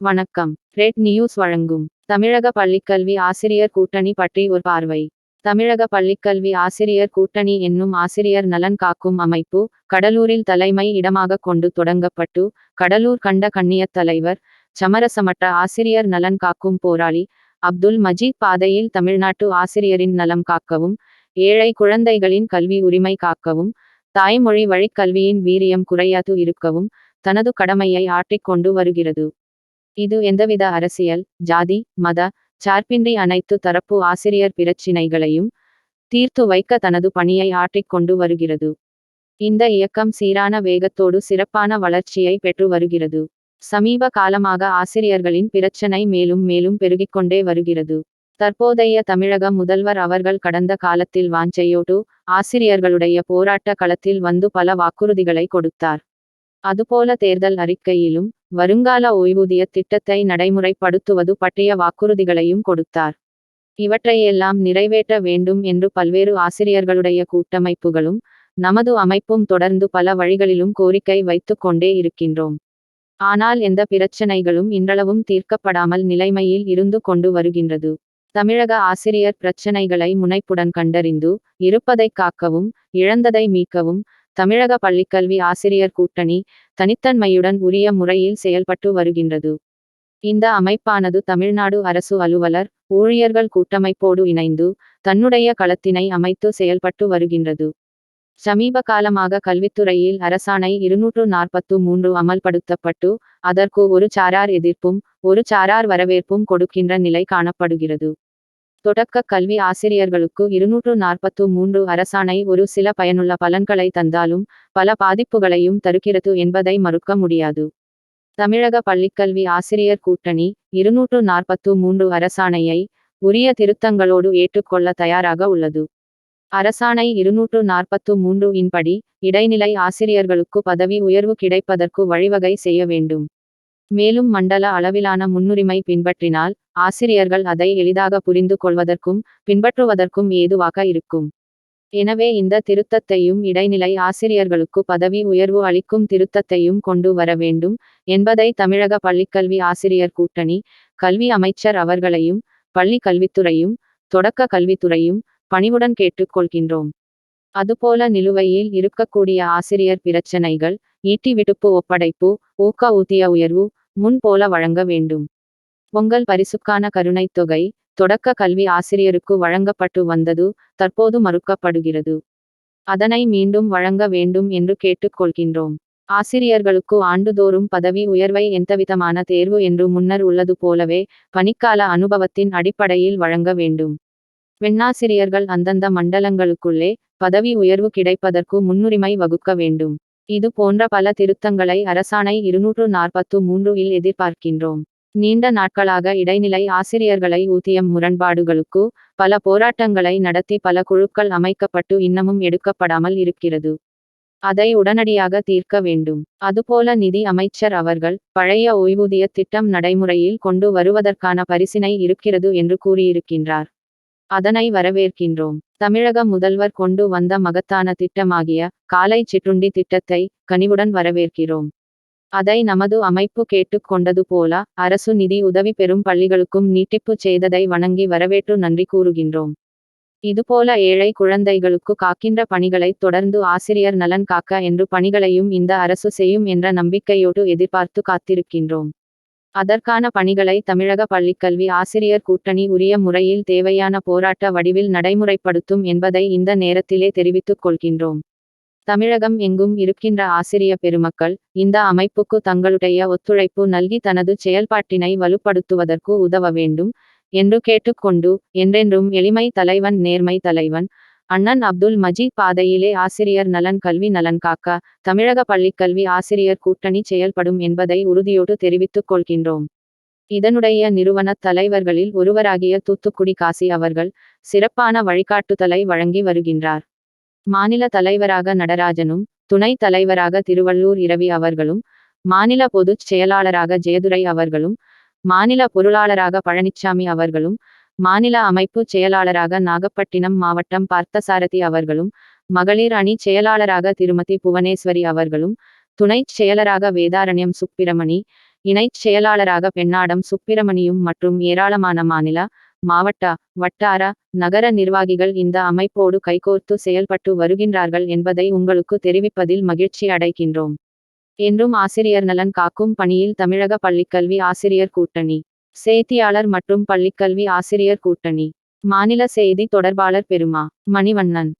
வணக்கம். Red news வழங்கும். தமிழக பள்ளிக்கல்வி ஆசிரியர் கூட்டணி பற்றி ஒரு பார்வை. தமிழக பள்ளிக்கல்வி ஆசிரியர் கூட்டணி என்னும் ஆசிரியர் நலன் காக்கும் அமைப்பு கடலூரில் தலைமை இடமாக கொண்டு தொடங்கப்பட்டு கடலூர் கண்ட கண்ணியத் தலைவர் சமரசமற்ற ஆசிரியர் நலன் காக்கும் போராளி அப்துல் மஜீத் பாதையில் தமிழ்நாட்டு ஆசிரியரின் நலம் காக்கவும் ஏழை குழந்தைகளின் கல்வி உரிமை காக்கவும் தாய்மொழி வழிக்கல்வியின் வீரியம் குறையாது இருக்கவும் தனது கடமையை ஆற்றிக்கொண்டு வருகிறது. இது எந்தவித அரசியல் ஜாதி மத சார்பின்றி அனைத்து தரப்பு ஆசிரியர் பிரச்சினைகளையும் தீர்த்து வைக்க தனது பணியை ஆற்றிக்கொண்டு வருகிறது. இந்த இயக்கம் சீரான வேகத்தோடு சிறப்பான வளர்ச்சியை பெற்று வருகிறது. சமீப காலமாக ஆசிரியர்களின் பிரச்சனை மேலும் மேலும் பெருகிக்கொண்டே வருகிறது. தற்போதைய தமிழக முதல்வர் அவர்கள் கடந்த காலத்தில் வாஞ்சையோடு ஆசிரியர்களுடைய போராட்ட களத்தில் வந்து பல வாக்குறுதிகளை கொடுத்தார். அதுபோல தேர்தல் அறிக்கையிலும் வருங்கால ஓய்வூதிய திட்டத்தை நடைமுறைப்படுத்துவது பற்றிய வாக்குறுதிகளையும் கொடுத்தார். இவற்றையெல்லாம் நிறைவேற்ற வேண்டும் என்று பல்வேறு ஆசிரியர்களுடைய கூட்டமைப்புகளும் நமது அமைப்பும் தொடர்ந்து பல வழிகளிலும் கோரிக்கை வைத்துக் கொண்டே இருக்கின்றோம். ஆனால் எந்த பிரச்சனைகளும் இன்றளவும் தீர்க்கப்படாமல் நிலைமையில் இருந்து கொண்டு வருகின்றது. தமிழக ஆசிரியர் பிரச்சனைகளை முனைப்புடன் கண்டறிந்து இருப்பதை காக்கவும் இழந்ததை மீட்கவும் தமிழக பள்ளிக்கல்வி ஆசிரியர் கூட்டணி தனித்தன்மையுடன் உரிய முறையில் செயல்பட்டு வருகின்றது. இந்த அமைப்பானது தமிழ்நாடு அரசு அலுவலர் ஊழியர்கள் கூட்டமைப்போடு இணைந்து தன்னுடைய களத்தினை அமைத்து செயல்பட்டு வருகின்றது. சமீப காலமாக கல்வித்துறையில் அரசாணை இருநூற்று நாற்பத்து மூன்று அமல்படுத்தப்பட்டு அதற்கு ஒரு சாரார் எதிர்ப்பும் ஒரு சாரார் வரவேற்பும் கொடுக்கின்ற நிலை காணப்படுகிறது. தொடக்க கல்வி ஆசிரியர்களுக்கு இருநூற்று நாற்பத்து மூன்று அரசாணை ஒரு சில பயனுள்ள பலன்களை தந்தாலும் பல பாதிப்புகளையும் தருகிறது என்பதை மறுக்க முடியாது. தமிழக பள்ளிக்கல்வி ஆசிரியர் கூட்டணி இருநூற்று நாற்பத்து மூன்று அரசாணையை உரிய திருத்தங்களோடு ஏற்றுக்கொள்ள தயாராக உள்ளது. அரசாணை இருநூற்று நாற்பத்து மூன்று இன்படி இடைநிலை ஆசிரியர்களுக்கு பதவி உயர்வு கிடைப்பதற்கு வழிவகை செய்ய வேண்டும். மேலும் மண்டல அளவிலான முன்னுரிமை பின்பற்றினால் ஆசிரியர்கள் அதை எளிதாக புரிந்து கொள்வதற்கும் பின்பற்றுவதற்கும் ஏதுவாக இருக்கும். எனவே இந்த திருத்தத்தையும் இடைநிலை ஆசிரியர்களுக்கு பதவி உயர்வு அளிக்கும் திருத்தத்தையும் கொண்டு வர வேண்டும் என்பதை தமிழக பள்ளிக்கல்வி ஆசிரியர் கூட்டணி கல்வி அமைச்சர் அவர்களையும் பள்ளி கல்வித்துறையும் தொடக்க கல்வித்துறையும் பணிவுடன் கேட்டுக்கொள்கின்றோம். அதுபோல நிலுவையில் இருக்கக்கூடிய ஆசிரியர் பிரச்சனைகள் ஈட்டி விடுப்பு ஒப்படைப்பு ஊக்க ஊதிய உயர்வு முன் போல வழங்க வேண்டும். பொங்கல் பரிசுக்கான கருணைத் தொகை தொடக்க கல்வி ஆசிரியருக்கு வழங்கப்பட்டு வந்தது தற்போது மறுக்கப்படுகிறது. அதனை மீண்டும் வழங்க வேண்டும் என்று கேட்டுக்கொள்கின்றோம். ஆசிரியர்களுக்கு ஆண்டுதோறும் பதவி உயர்வை எந்தவிதமான தேர்வு என்று முன்னர் உள்ளது போலவே பணிக்கால அனுபவத்தின் அடிப்படையில் வழங்க வேண்டும். பெண்ணாசிரியர்கள் அந்தந்த மண்டலங்களுக்குள்ளே பதவி உயர்வு கிடைப்பதற்கு முன்னுரிமை வகுக்க வேண்டும். இது போன்ற பல திருத்தங்களை அரசாணை இருநூற்று நாற்பத்து மூன்று இல் எதிர்பார்க்கின்றோம். நீண்ட நாட்களாக இடைநிலை ஆசிரியர்களை ஊதியம் முரண்பாடுகளுக்கு பல போராட்டங்களை நடத்தி பல குழுக்கள் அமைக்கப்பட்டு இன்னமும் எடுக்கப்படாமல் இருக்கிறது. அதை உடனடியாக தீர்க்க வேண்டும். அதுபோல நிதி அமைச்சர் அவர்கள் பழைய ஓய்வூதிய திட்டம் நடைமுறையில் கொண்டு வருவதற்கான பரிசினை இருக்கிறது என்று கூறியிருக்கின்றார். அதனை வரவேற்கின்றோம். தமிழக முதல்வர் கொண்டு வந்த மகத்தான திட்டமாகிய காலை சிற்றுண்டி திட்டத்தை கனிவுடன் வரவேற்கிறோம். அதை நமது அமைப்பு கேட்டுக்கொண்டது போல அரசு நிதி உதவி பெறும் பள்ளிகளுக்கும் நீட்டிப்பு செய்ததை வணங்கி வரவேற்று நன்றி கூறுகின்றோம். இதுபோல ஏழை குழந்தைகளுக்கு காக்கின்ற பணிகளை தொடர்ந்து ஆசிரியர் நலன் காக்க என்று பணிகளையும் இந்த அரசு செய்யும் என்ற நம்பிக்கையோடு எதிர்பார்த்து காத்திருக்கின்றோம். அதற்கான பணிகளை தமிழக பள்ளிக்கல்வி ஆசிரியர் கூட்டணி உரிய முறையில் தேவையான போராட்ட வடிவில் நடைமுறைப்படுத்தும் என்பதை இந்த நேரத்திலே தெரிவித்துக் கொள்கின்றோம். தமிழகம் எங்கும் இருக்கின்ற ஆசிரிய பெருமக்கள் இந்த அமைப்புக்கு தங்களுடைய ஒத்துழைப்பு நல்கி தனது செயல்பாட்டினை வலுப்படுத்துவதற்கு உதவ வேண்டும் என்று கேட்டுக்கொண்டு என்றென்றும் எளிமை தலைவன் நேர்மை தலைவன் அண்ணன் அப்துல் மஜீத் பாதையிலே ஆசிரியர் நலன் கல்வி நலன் காக்க தமிழக பள்ளிக்கல்வி ஆசிரியர் கூட்டணி செயல்படும் என்பதை உறுதியோடு தெரிவித்துக் கொள்கின்றோம். இதனுடைய நிறுவன தலைவர்களில் ஒருவராகிய தூத்துக்குடி காசி அவர்கள் சிறப்பான வழிகாட்டுதலை வழங்கி வருகின்றார். மாநில தலைவராக நடராஜனும் துணைத் தலைவராக திருவள்ளூர் இரவி அவர்களும் மாநில பொதுச் செயலாளராக ஜெயதுரை அவர்களும் மாநில பொருளாளராக பழனிச்சாமி அவர்களும் மாநில அமைப்பு செயலாளராக நாகப்பட்டினம் மாவட்டம் பார்த்தசாரதி அவர்களும் மகளிர் அணி செயலாளராக திருமதி புவனேஸ்வரி அவர்களும் துணைச் செயலராக வேதாரண்யம் சுப்பிரமணி இணைச் செயலாளராக பெண்ணாடம் சுப்பிரமணியும் மற்றும் ஏராளமான மாநில மாவட்ட வட்டார நகர நிர்வாகிகள் இந்த அமைப்போடு கைகோர்த்து செயல்பட்டு வருகின்றார்கள் என்பதை உங்களுக்கு தெரிவிப்பதில் மகிழ்ச்சி அடைகின்றோம். என்றும் ஆசிரியர் நலன் காக்கும் பணியில் தமிழக பள்ளிக்கல்வி ஆசிரியர் கூட்டணி. செய்தியாளர் மற்றும் பள்ளிக்கல்வி ஆசிரியர் கூட்டணி. மாநில செய்தி தொடர்பாளர் பெருமா மணிவண்ணன்.